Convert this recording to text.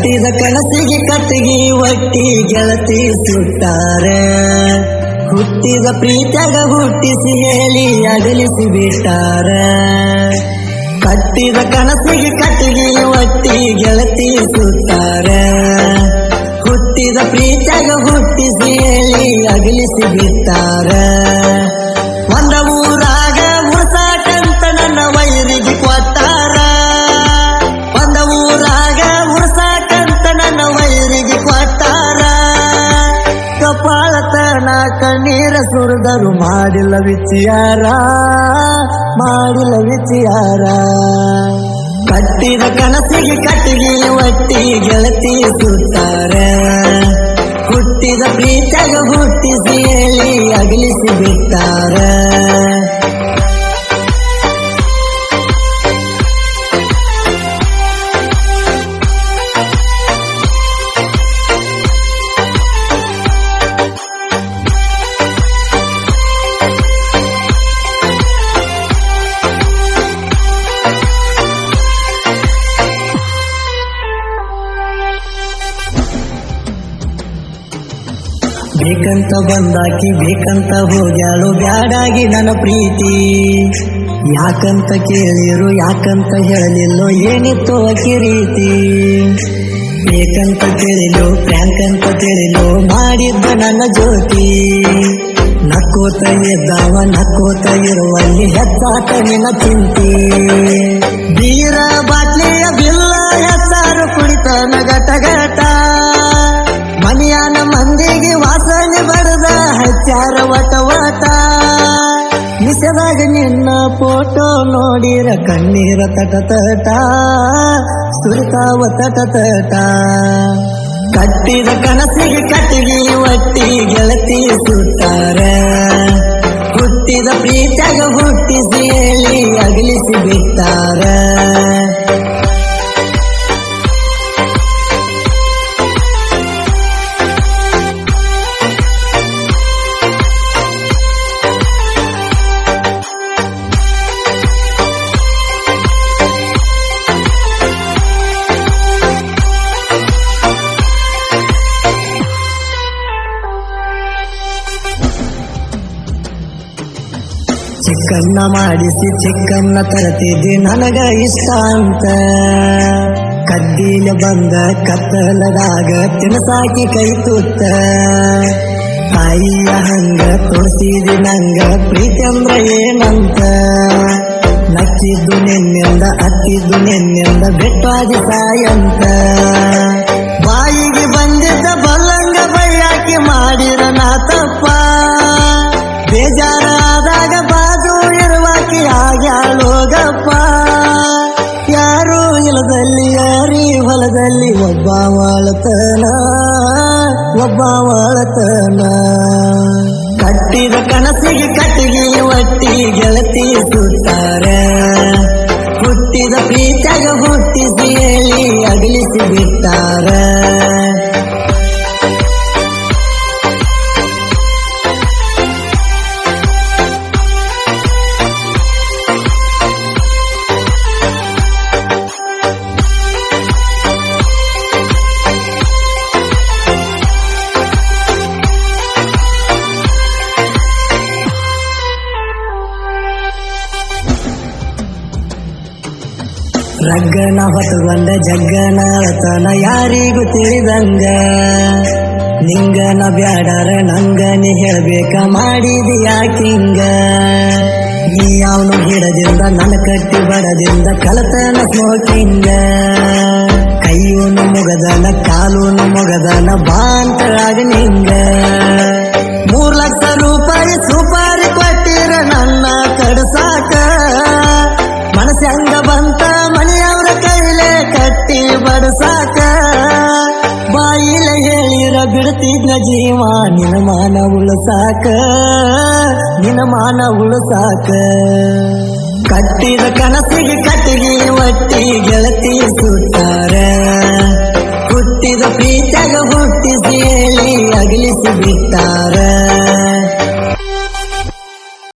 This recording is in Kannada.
ಕಟ್ಟಿದ ಕನಸಿಗೆ ಕತ್ತಿಗೆ ಒಟ್ಟಿ ಗೆಳತಿ ಸುತ್ತಾರೆ ಹುಟ್ಟಿದ ಪ್ರೀತಿಯಾಗ ಹುಟ್ಟಿಸಿ ಹೇಳಿ ಅಗಲಿಸಿ ಬಿಟ್ಟಾರ. ಕಟ್ಟಿದ ಕನಸಿಗೆ ಕಟ್ಟಿಗೆ ಒಟ್ಟಿ ಗೆಳತಿ ಸುತ್ತಾರೆ ಹುಟ್ಟಿದ ಪ್ರೀತಿಯಾಗ ಹುಟ್ಟಿಸಿ ಹೇಳಿ ಅಗಲಿಸಿ ಬಿಟ್ಟಾರ. ಸುರಿದರು ಮಾಡಿಲ್ಲ ವಿಚಿಯಾರ ಮಾಡಿಲ್ಲ ವಿಚಿಯಾರ. ಕಟ್ಟಿದ ಕನಸಿಗೆ ಕಟ್ಟಿಗೆ ಒಟ್ಟಿ ಗೆಳತಿ ಸುತ್ತಾರೆ. ಹುಟ್ಟಿದ ಪ್ರೀತಿಯಾಗ ಹುಟ್ಟಿಸಿ ಹೇಳಿ ಅಗಲಿಸಿ ಬಿಟ್ಟಾರ. ಬೇಕಂತ ಬಂದಾಕಿ, ಬೇಕಂತ ಹೋಗ್ಯಾಳು, ಬ್ಯಾಡಾಗಿ ನನ್ನ ಪ್ರೀತಿ. ಯಾಕಂತ ಕೇಳಿರು, ಯಾಕಂತ ಹೇಳಲಿಲ್ಲೋ, ಏನಿತ್ತು ಆಕಿ ರೀತಿ. ಬೇಕಂತ ಪ್ರ್ಯಾಂಕ್ ಅಂತ ತಿಳಿಲು, ಮಾಡಿದ್ದ ನನ್ನ ಜ್ಯೋತಿ. ನಕ್ಕೋತ ಇದ್ದಾವ ನಕ್ಕೋತ ಇರುವಲ್ಲಿ ಹೆಚ್ಚಾಟ ನಿನ್ನ ಚಿಂತೆ. ಬೀರ ಮಿಸದಾಗ ನಿನ್ನ ಫೋಟೋ ನೋಡಿರ ಕಣ್ಣೀರ ತಟ ತಟ ಸುರಿತಾವ ತಟ ತಟ ಕಟ್ಟಿದ ಕನಸಿಗೆ ಕಟ್ಟಿಗೆ ಒಟ್ಟಿ ಗೆಳತಿ ಸುತ್ತಾರ. ಹುಟ್ಟಿದ ಪ್ರೀತಿಯಾಗ ಹುಟ್ಟಿಸಿ ಹೇಳಿ ಅಗಲಿಸಿ ಬಿಟ್ಟಾರ. ಚಿಕ್ಕನ್ನ ಮಾಡಿಸಿ ಚಿಕ್ಕನ್ನ ತರತಿದ್ದಿ ನನಗ ಇಷ್ಟ ಅಂತ. ಕಡ್ಡಿಲ ಬಂದ ಕತ್ತಲದಾಗ ತಿನಸಾಕಿ ಕೈ ತುತ್ತ. ತಾಯಿಯ ಹಂಗ ತೋರಿಸಿದಿ ನಂಗ ಪ್ರೀತಿ ಅಂದ್ರ ಏನಂತ. ನಕ್ಕಿದ್ದು ನಿನ್ನಿಂದ ಅತ್ತಿದ್ದು ನಿನ್ನಿಂದ ಬೆಟ್ಟಾದಿ ಸಾಯಂತ. ಬಾಯಿಗೆ ಬಂದಿದ್ದ ಬಲ್ಲಂಗ ಯಾರು ಇಲ್ಲದಲ್ಲಿ ಯಾರಿ ಹೊಲದಲ್ಲಿ ಒಬ್ಬ ವಾಳತನ ಒಬ್ಬ ವಾಳತನ ಕಟ್ಟಿದ ಕನಸಿಗೆ ಕಟ್ಟಿಗೆ ಒಟ್ಟಿ ಗೆಳತಿ ರಗ್ಗನ ಹೊತ್ತುಕೊಂಡ ಜಗ್ಗನ ಅಳತನ ಯಾರಿಗೂ ತಿಳಿದಂಗ. ನಿಂಗನ ಬ್ಯಾಡರ ನಂಗನಿ ಹೇಳ್ಬೇಕ ಮಾಡಿದಿ ಯಾಕಿಂಗ ನೀ ಅವನು ಗಿಡದಿಂದ ನನ್ನ ಕಟ್ಟಿ ಬಡದಿಂದ, ಕಲತನ ಸ್ಮೋಕಿಂಗ ಕೈಯೂನು ಮುಗದನ, ಕಾಲೂನು ಮುಗದನ ಬಾಂತರಾಗ ನಿಂಗ. ಮೂರ್ ಲಕ್ಷ ರೂಪಾಯಿ, ಸುಪಾರಿ ಬಿಡ್ತಿದ್ನ ಜೀವ ನಿನ ಮಾನ ಉಳಸಾಕ ನಿನ ಮಾನ ಉಳಸಾಕ. ಕಟ್ಟಿದ ಕನಸಿಗೆ ಕಟ್ಟಿಗೆ ಒಟ್ಟಿ ಗೆಳತಿ